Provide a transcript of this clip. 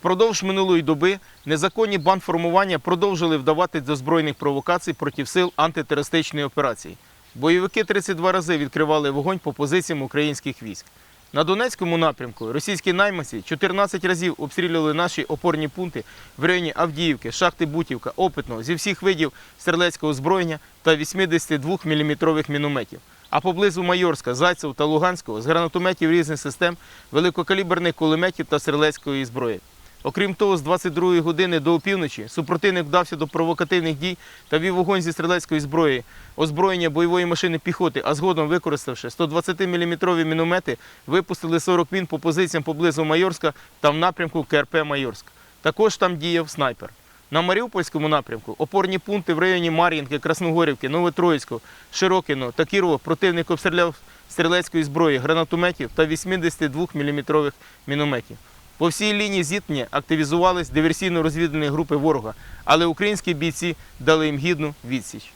Впродовж минулої доби незаконні бандформування продовжили вдавати до збройних провокацій проти сил антитерористичної операції. Бойовики 32 рази відкривали вогонь по позиціям українських військ. На Донецькому напрямку російські найманці 14 разів обстрілювали наші опорні пункти в районі Авдіївки, шахти Бутівка, Опитного зі всіх видів стрілецького озброєння та 82 мм мінометів. А поблизу Майорська, Зайцев та Луганського з гранатометів різних систем, великокаліберних кулеметів та стрілецької зброї. Окрім того, з 22 години до опівночі супротивник вдався до провокативних дій та вів вогонь зі стрілецької зброї, озброєння бойової машини піхоти, а згодом, використавши 120-мм міномети, випустили 40 мін по позиціям поблизу Майорська та в напрямку КРП Майорськ. Також там діяв снайпер. На Маріупольському напрямку опорні пункти в районі Мар'їнки, Красногорівки, Новотроїцького, Широкіно та Кірова противник обстріляв стрілецької зброї, гранатометів та 82 мм мінометів. По всій лінії зіткнення активізувались диверсійно-розвідувальні групи ворога, але українські бійці дали їм гідну відсіч.